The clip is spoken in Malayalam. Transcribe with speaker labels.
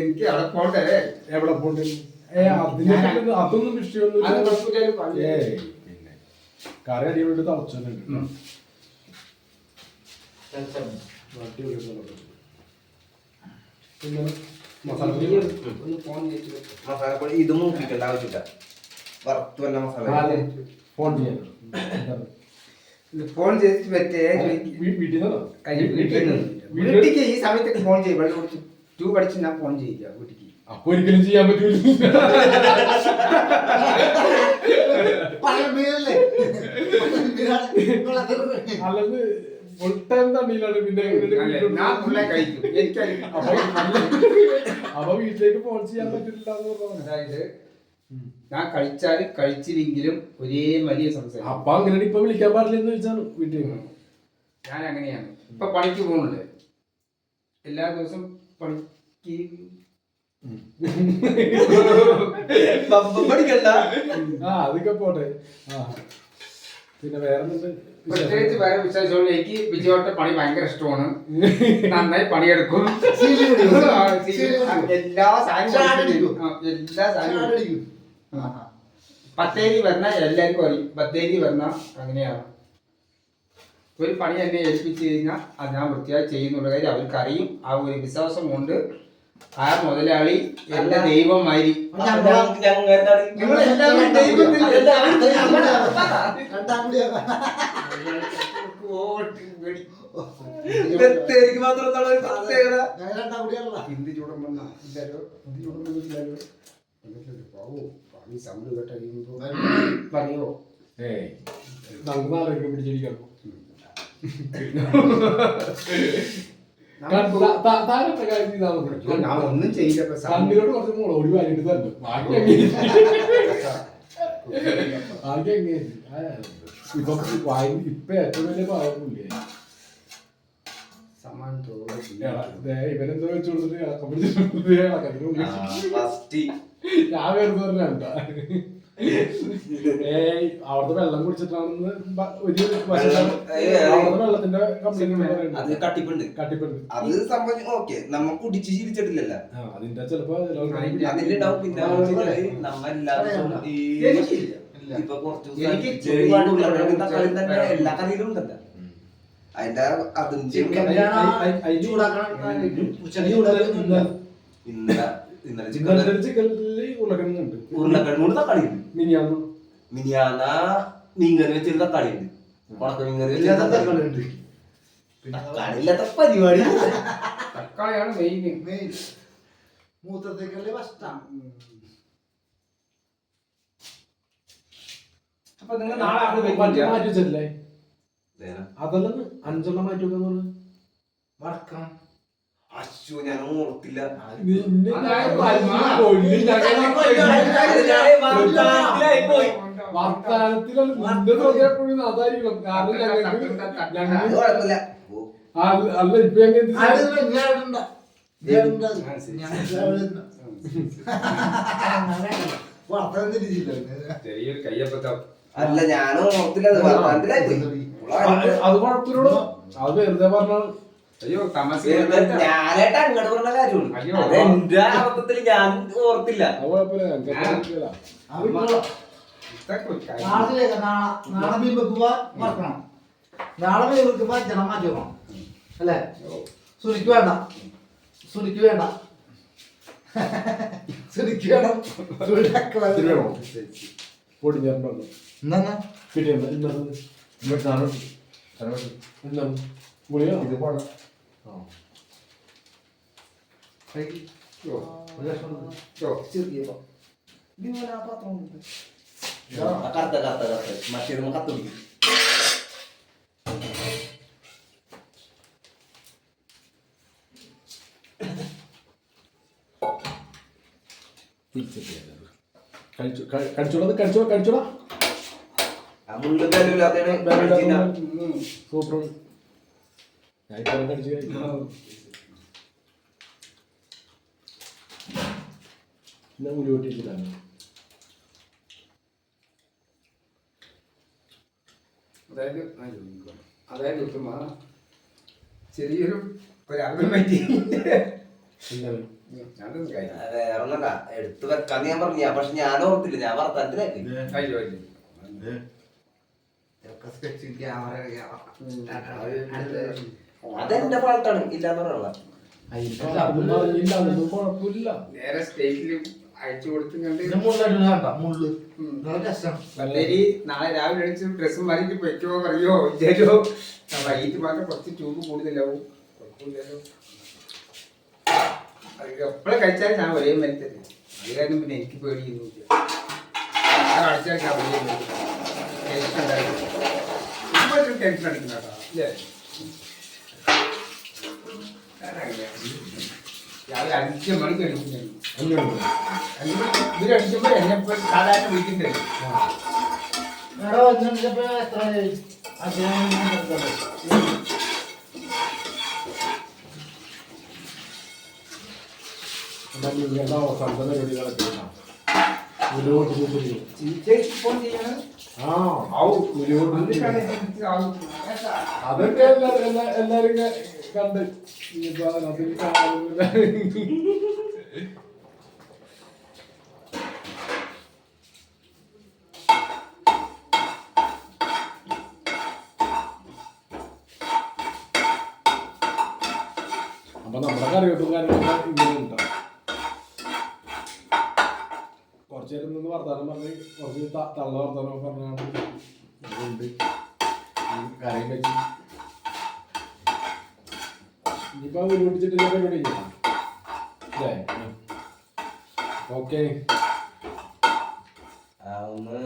Speaker 1: എനിക്ക് അവിടെ പോണ്ടേ?
Speaker 2: എവിടെ പോണ്ട്? ഏ അതിന് അതൊന്നും
Speaker 1: പണി.
Speaker 2: ഏയ് പിന്നെ കറി അടിപൊളി തിളച്ചുണ്ട്
Speaker 3: മസാലപ്പൊടി ഇത് മൂപ്പിക്കേണ്ട ആവശ്യമില്ല. വറുത്ത് വല്ല മസാല
Speaker 2: ഫോൺ ചെയ്യാൻ.
Speaker 1: ഇത് ഫോൺ ചെയ്തിട്ട് പറ്റേ വീട്ടിലേക്ക്? ഈ സമയത്തൊക്കെ ഫോൺ ചെയ്യും. വെള്ളം കുടിച്ച് ടൂ പഠിച്ച് ഞാൻ ഫോൺ ചെയ്യില്ല വീട്ടിക്ക്.
Speaker 2: അപ്പൊ ഒരിക്കലും ചെയ്യാൻ പറ്റൂല. ഫുൾ ടൈം പിന്നെ അപ്പൊ അപ്പൊ വീട്ടിലേക്ക് ഫോൺ ചെയ്യാൻ പറ്റില്ല എന്ന് പറഞ്ഞു
Speaker 1: അതായത് ഞാൻ കഴിച്ചാലും കഴിച്ചില്ലെങ്കിലും ഒരേ വലിയ സംസാരം
Speaker 2: അപ്പൊ അങ്ങനെ ഇപ്പൊ വിളിക്കാൻ പാടില്ലെന്ന് വെച്ചാണ് വീട്ടിൽ
Speaker 1: ഞാൻ അങ്ങനെയാണ്. ഇപ്പൊ പണിക്ക് പോകുന്നുണ്ട്. എല്ലാ ദിവസവും പണിക്ക്
Speaker 3: പഠിക്കണ്ട
Speaker 2: ആ അതൊക്കെ പോട്ടെ. ആ. പിന്നെ വേറെ
Speaker 1: പ്രത്യേകിച്ച് വേറെ വിശേഷമുള്ള എനിക്ക് വിജയോട്ടെ പണി ഭയങ്കര ഇഷ്ടമാണ്. നന്നായി പണിയെടുക്കും. എല്ലാ സാധനവും എല്ലാ സാധനവും പത്തേരി വരണ എല്ലാവർക്കും അറിയും. പത്തേരി വരണ അങ്ങനെയാണ്. ഒരു പണി എന്നെ ഏൽപ്പിച്ചു കഴിഞ്ഞാൽ അത് ഞാൻ വൃത്തിയായി ചെയ്യുന്നുള്ള കാര്യം അവർക്ക് അറിയും ആ ഒരു വിശ്വാസം കൊണ്ട് ആ മുതലാളി എന്റെ ദൈവമായി നിങ്ങൾ എല്ലാവരും ദൈവത്തിൽ
Speaker 3: ബത്തേരിക്ക് മാത്രം പ്രത്യേകത.
Speaker 1: ഹിന്ദി ചൂടം വന്ന ഇല്ലല്ലോ. ഹിന്ദി ചൂടം വന്നിട്ടില്ലല്ലോ എന്നിട്ടൊരു പാവോ. പാവി സൗണ്ട് കേട്ട കഴിയുമ്പോൾ പറയോ?
Speaker 2: ഏയ് നമുക്ക് പിടിച്ചിരിക്കണം
Speaker 1: ഞാൻ ഒന്നും ചെയ്യില്ല ഇപ്പൊ
Speaker 2: വാരിട്ട് തന്നു ബാക്കി ബാക്കി അങ്ങനെ ഏറ്റവും വലിയ പാവം ഇവനെന്തോ വെച്ച് കൊടുത്തിട്ട് ഞാൻ അവിടുത്തെ വെള്ളം കുടിച്ചിട്ടാണെന്ന് ഒരു വെള്ളത്തിന്റെ
Speaker 3: അത് കട്ടിപ്പുണ്ട്.
Speaker 2: കട്ടിപ്പുണ്ട്.
Speaker 3: അത് സംഭവം ഓക്കെ നമ്മ കുടിച്ച് ശീലിച്ചിട്ടില്ലല്ലോ.
Speaker 2: അതിന്റെ ചിലപ്പോ
Speaker 3: പിന്നെ നമ്മ എല്ലാ. ഇപ്പൊ കുറച്ച് തക്കാളി തന്നെ കറിയിലും ഉണ്ടല്ലോ. അതിന്റെ
Speaker 1: ചിക്കൻ
Speaker 3: ഇന്നലെ ഇന്നലെ ചിക്കൻ
Speaker 2: ഉരുളക്കിഴങ്ങുണ്ട്
Speaker 3: ഉരുളക്കിഴങ്ങോട് തക്കാളി ഉണ്ട്
Speaker 2: മിനിയാന്ന്.
Speaker 3: മിനിയാന മീൻകറി വെച്ചൊരു തക്കാളി ഉണ്ട് ഉണക്ക മീൻകറി തക്കാളി. ഉണ്ട്. തക്കാളി ഇല്ലാത്ത പരിപാടി.
Speaker 1: തക്കാളിയാണ് മെയിൻ
Speaker 4: മൂത്രത്തേക്കല്ലേ ഫസ്റ്റാണ്
Speaker 1: അപ്പൊ നിങ്ങൾ നാളെ അവിടെ
Speaker 2: മാറ്റി വെച്ചിട്ടില്ലേ? അതല്ലെന്ന് അഞ്ചെണ്ണം മാറ്റി വെക്കാന്ന് പറഞ്ഞു.
Speaker 4: മറക്കാം
Speaker 3: അശ്വ ഞാൻ ഓർത്തില്ല.
Speaker 2: അല്ല ഇപ്പൊ
Speaker 1: ചെറിയൊരു കയ്യപ്പത്തം.
Speaker 3: അല്ല ഞാൻ ഓർത്തില്ല അത്. വർത്തമാനത്തിലായി പോയി
Speaker 2: അത് കുഴപ്പമില്ലടോ. അത് വെറുതെ പറഞ്ഞാൽ
Speaker 1: അയ്യോ
Speaker 3: ഞാനായിട്ട് അങ്ങോട്ട് പറഞ്ഞ കാര്യമാണ്. അത് എന്റെ അബദ്ധത്തിൽ ഞാൻ ഓർത്തില്ല.
Speaker 2: അത് കുഴപ്പമില്ല.
Speaker 4: നാളെ നാളെ മീൻ വെക്കുമ്പോ വറക്കണം. നാളെ മീൻ വെക്കുമ്പോ ജനം മാറ്റി വെക്കണം. അല്ലേ? സുനിക്ക് വേണ്ട. സുനിക്ക് വേണ്ട. സുനിക്ക് വേണം. സുനിക്ക് വേണം.
Speaker 2: ഇത്തിരി
Speaker 4: എന്താണ്
Speaker 2: കിട്ടിയത് ഇന്നത് എന്താണ്? ഗുളിയോ
Speaker 1: ഇത് പോണം
Speaker 2: ആ.
Speaker 4: ചെറിയ
Speaker 3: കറുത്ത കറുത്ത കറുത്ത. മറ്റേത് കത്ത് പിടിക്കും.
Speaker 2: കഴിച്ചു കഴി- കഴിച്ചോടാ കഴിച്ചോടാ സൂപ്പർ
Speaker 1: അതായത്. അതായത് ഉത്തമ ചെറിയൊരു പറ്റി.
Speaker 3: വേറെ വെക്കാന്ന് ഞാൻ പറഞ്ഞു പക്ഷെ ഞാൻ ഓർത്തില്ല. ഞാൻ വർത്താനത്തിലാക്കി
Speaker 1: അയ്യോ അയ്യോ
Speaker 4: ഇതൊക്കെ സ്കെച്ച് ക്യാമറ
Speaker 3: അതെന്റെ ഫാൾട്ടാണ് ഇല്ലാന്ന്
Speaker 2: പറയാനുള്ള
Speaker 1: നേരെ സ്റ്റേറ്റിൽ അയച്ചു
Speaker 4: രസം
Speaker 1: വല്ലേരി നാളെ രാവിലെ അടിച്ച് ഡ്രസ്സും മാറിയിട്ട് പൊയ്ക്കോ പറയോ? ആ വൈകിട്ട് മാത്രം കുറച്ച് ട്യൂബ് കൂടുതലാവും. കുഴപ്പമില്ലല്ലോ. എപ്പോഴും കഴിച്ചാലും ഞാൻ ഒരേ മരുത്തത് അത് കാരണം പിന്നെ എനിക്ക് പേടിയൊന്നുമില്ല. ഞാൻ അടിച്ചാൽ ഒരേ ഉണ്ടായിരുന്നു ഇപ്പൊ ഒരു ടെൻഷൻ അടിക്കുന്ന കേട്ടോ ഞാനങ്ങനെ. രാവിലെ അഞ്ച് മണിക്ക് എണീക്കുന്നു
Speaker 2: അങ്ങനെയുണ്ട്
Speaker 1: ഇവരടിക്കുമ്പോ എന്നെ ഇപ്പൊ സാധാരണ തരും
Speaker 4: എടാ വന്നിട്ടിപ്പോ എത്ര
Speaker 2: അവസാനത്തെ പരിപാടികളൊക്കെ ഉണ്ടാവും. മുന്നോട്ട് അതൊക്കെ എല്ലാരും എല്ലാ- എല്ലാരും കണ്ട് കാണുന്നില്ല. അപ്പൊ നമ്മുടെ കറിവെപ്പും കാര്യങ്ങളൊക്കെ ഇങ്ങനെ ഉണ്ടാവും കുറച്ചു നേരം നിന്ന് വർത്താനം പറഞ്ഞ് കുറച്ച് തള്ള വർത്താനം പറഞ്ഞാണ് ഈ കറിയും വെച്ച്. ഇനിയിപ്പോ ഉരുട്ടിച്ചിട്ടുള്ള പരിപാടി അല്ലേ ഓക്കെ.
Speaker 3: ഒന്ന്